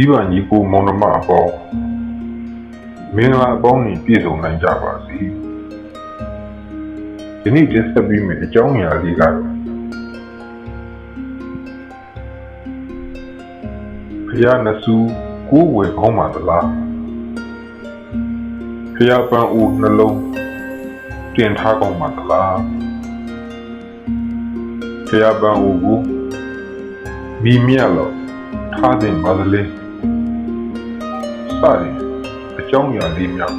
ဤပါညီကိုမောင်နှမအပေါင်းမင်္ဂလာအပေါင်းကြီးပြည့်စုံနိုင်ကြပါစေဒီနေ့တင်ဆက်ပေးမယ့်အကြောင်းအရာလေးကတော့ဖယားနဆူကိုယ်ဝယ်ကောင်းပါသလားဖယားပန်းဦးနှလုံးတင်ထားကောင်းပါသလားဖယားပန်းဦးကိုမိမြတ်လို့ထားတဲ့ပါသလဲ စတယ်အကြောင်းအရာလေးများ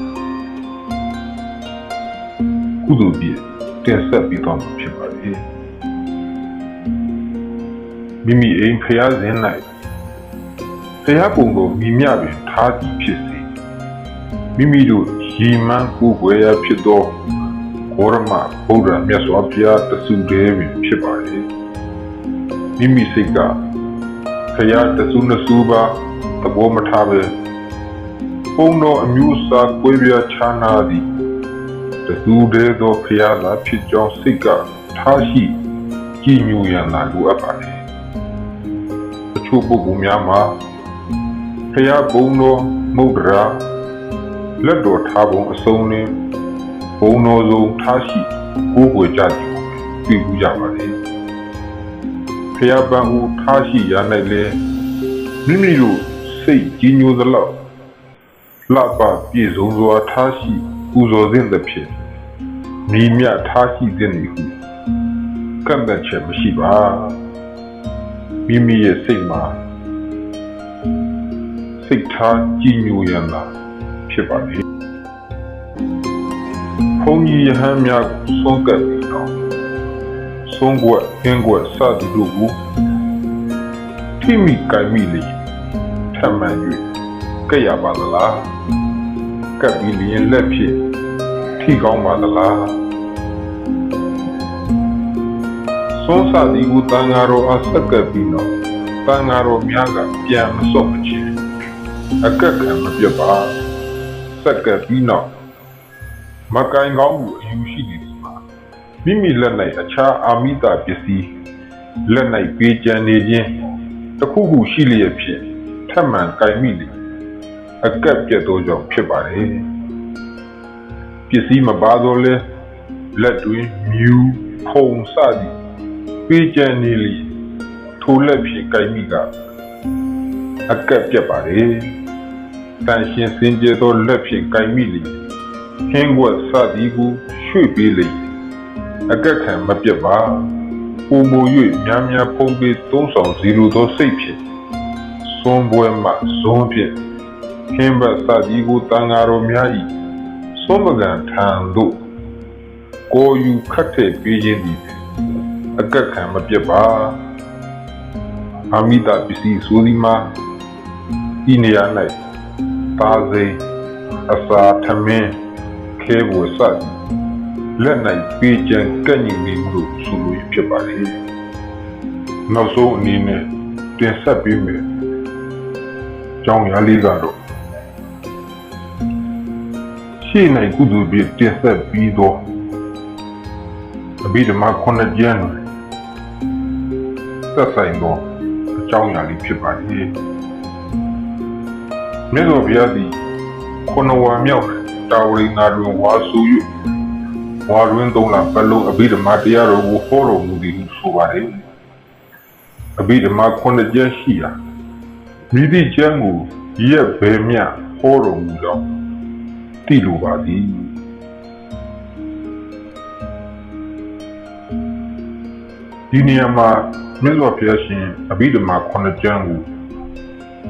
ကုသိုလ်ပြည့်တင်ဆက်ပြီးတော့မှာဖြစ်ပါလေမိမိအိမ်ဖျားစဉ်၌ဖျားပုံကိုမိမြပင်ထားကြည့်ဖြစ်စေမိမိတို့ရီမန်းကိုယ်ွယ်ရဖြစ်သောဘောရမဗုဒ္ဓမြတ်စွာဘုရားတဆူတည်းပင်ဖြစ်ပါလေမိမိစိတ်ကဖျားတဆူနဆူပါသဘောမထားပဲ ပုံတော်အမျိုးအစားကွဲပြားခြားနာသည်တသူတည်းသောဖျားသာဖြစ်ကြောင်းစိတ်ကထားရှိကြည်ညိုရန်သာလိုအပ်ပါလေအချို့ပုဂ္ဂိုလ်များမှာဖျားဘုံတော်မုဒ္ဒရာလက်တော်ထားပုံအစုံနဲ့ဘုံတော်ဆုံးထားရှိကိုးကွယ်ကြသည်ကိုပြုကူကြပါလေဖျားပန်းဦးထားရှိရ၌လေမိမိတို့စိတ်ကြည်ညိုသလောက် လှပပြည့်စုံစွာထားရှိပူဇော်ခြင်းသဖြင့်မိမြထားရှိခြင်းဤဟုကန့်သက်ချက်မရှိပါမိမိရဲ့စိတ်မှာစိတ်ထားကြည်ညိုရန်သာဖြစ်ပါလေဘုန်းကြီးယဟန်များဆုံးကပ်ပြီးတော့ဆုံးကွက်အင်းကွက်စသည်တို့ကိုထိမိကြိုင်မိလေထမှန်၍ ကဲ့ရပါသလားကပ်ပြီးလျင်လက်ဖြင့်ထိကောင်းပါသလားဆုံးစသည်ကိုတန်ဃာတော်အဆက်ကပ်ပြီးတော့တန်ဃာတော်များကပြန်မစော့မချင်အကက်ခံမပြတ်ပါဆက်ကပ်ပြီးတော့မကင်ကောင်းမှုအယူရှိနေသည်မှာမိမိလက်၌အခြားအာမိတပစ္စည်းလက်၌ပေးကြံနေခြင်းတစ်ခုခုရှိလျက်ဖြင့်ထပ်မံကင်မိလေ အကက်ပြတ်သောကြောင့်ဖြစ်ပါတယ်ပစ္စည်းမပါတော့လဲလက်တွင်မြူဖုံစသည်ပေးကြံနေလေထိုလက်ဖြင့်ကင်မိကအကက်ပြတ်ပါတယ်တန်ရှင်စင်ကြယ်သောလက်ဖြင့်ကင်မိလေဟင်းွက်စသည်ကိုရွှေ့ပေးလေအကက်ခံမပြတ်ပါပုံမူ၍များများဖုံးပေးသုံးဆောင်စီလိုသောစိတ်ဖြင့်စွန်ပွဲမှဇွန်ဖြင့် ခင်းဘတ်စသည်ကိုတန်ဃာတော်များ၏စွန်မကန်ထံသို့ကိုယူခတ်တဲ့ပေးခြင်းသည်အကက်ခံမပြတ်ပါအမိတာပစ္စည်းဆိုသည်မှာဤနေရာ၌ပါစေအစာထမင်းခဲဘွယ်စသည်လက်၌ပေးကြံကန့်ညီနေမှုလို့ဆိုလိုဖြစ်ပါလေနောက်ဆုံးအနေနဲ့တင်ဆက်ပေးမယ်ကျောင်းရလေးကတော့ ရှေ့၌ကုသိုလ်ပြတင်ဆက်ပြီးတော့အဘိဓမ္မာခုနှစ်ကျမ်းသက်ဆိုင်သောအကြောင်းအရာလေးဖြစ်ပါလေမြတ်စွာဘုရားသည်ခုနဝါမြောက်တာဝရိငါတွင်ဝါဆူ၍ဝါတွင်သုံးလပလုံးအဘိဓမ္မာတရားတော်ကိုဟောတော်မူသည်ဟုဆိုပါတယ်အဘိဓမ္မာခုနှစ်ကျမ်းရှိရာမိသည့်ကျမ်းကိုရက်ဘယ်မျှဟောတော်မူကြောင်း သိလိုပါသည်ဒီနေရာမှာမြတ်စွာဘုရားရှင်အဘိဓမ္မာခုနှစ်ကျမ်းကို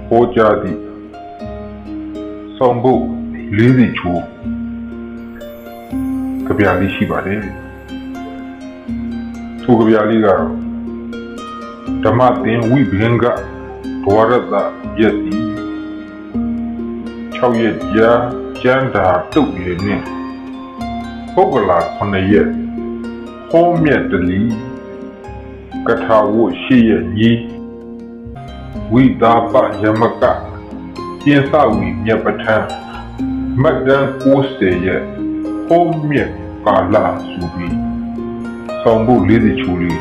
ဟောကြားသည့်ဆောင်ဖို့လေးစီချိုးကြပြလေးရှိပါတယ်ထိုကြပြလေးကတော့ဓမ္မသင်ဝိဘင်္ဂဒဝရတယတိ6ရက်ကြာ ကျမ်းသာတုတ်ရည်နဲ့ပုဂ္ဂလာ9ရက်ဟောမြတ်တလီကထာဝရှိရဲ့ညီဝိတာပယမကကျင်းစဝီမြတ်ပဋ္ဌာန်းမတ်တန်60ရဲ့ဟောမြတ်ကာလဆိုပြီးဆောင်ဖို့လေးစီချိုးလေး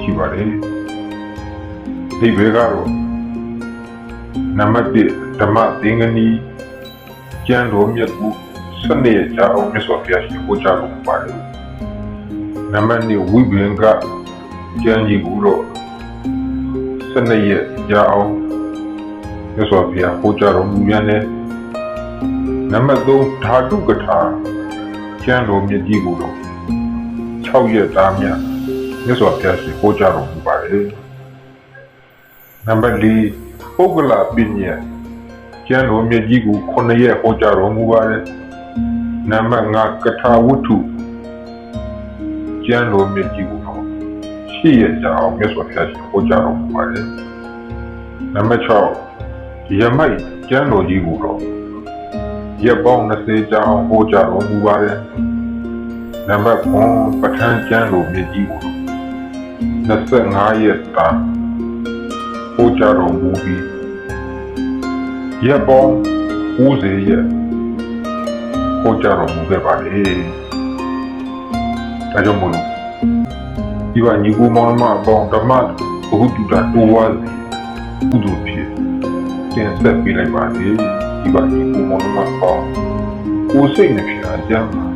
ရှိပါတယ်ဒီဘက်ကတော့နံပါတ်1ဓမ္မသင်္ကနီ ကျမ်းတော်မြတ်ကိုစနေရကြအောင်မြတ်စွာဘုရားရှင်ဟောကြားတော်မူပါတယ်နံပါတ်2ဝိဘင်ကကျမ်းကြီးကိုတော့စနေရကြအောင်မြတ်စွာဘုရားဟောကြားတော်မူပြန်တယ်နံပါတ်3ဓာတုကထာကျမ်းတော်မြတ်ကြီးကိုတော့6ရက်သားမြတ်မြတ်စွာဘုရားရှင်ဟောကြားတော်မူပါတယ်နံပါတ်4ပုဂ္ဂလပညာ ကျမ်းတော်မြတ်ကြီးကို9ရက်ဟောကြားတော်မူပါတယ်နံပါတ်5ကထာဝတ္ထုကျမ်းတော်မြတ်ကြီးကိုတော့10ရက်ကြာအောင်မြတ်စွာဘုရားရှင်ဟောကြားတော်မူပါတယ်နံပါတ်6ရမိုက်ကျမ်းတော်ကြီးကိုတော့ရက်ပေါင်း20ကြာအောင်ဟောကြားတော်မူပါတယ်နံပါတ်9ပဋ္ဌာန်းကျမ်းတော်မြတ်ကြီးကိုတော့25ရက်တာဟောကြားတော်မူပြီး ရက်ပေါင်း90ရက်ဟောကြားတော်မူခဲ့ပါလေဒါကြောင့်မို့လို့ဒီကညီကိုမောင်မအပေါင်းဓမ္မဘုဒ္ဓတာတိုးဝါစီကုသိုလ်ဖြစ်တင်ဆက်ပေးလိုက်ပါလေဒီကညီကိုမောင်မအပေါင်းကိုယ်စိတ်နဲ့ဖြစ်အကြမ်းမှာချမ်းသာကြပါစေ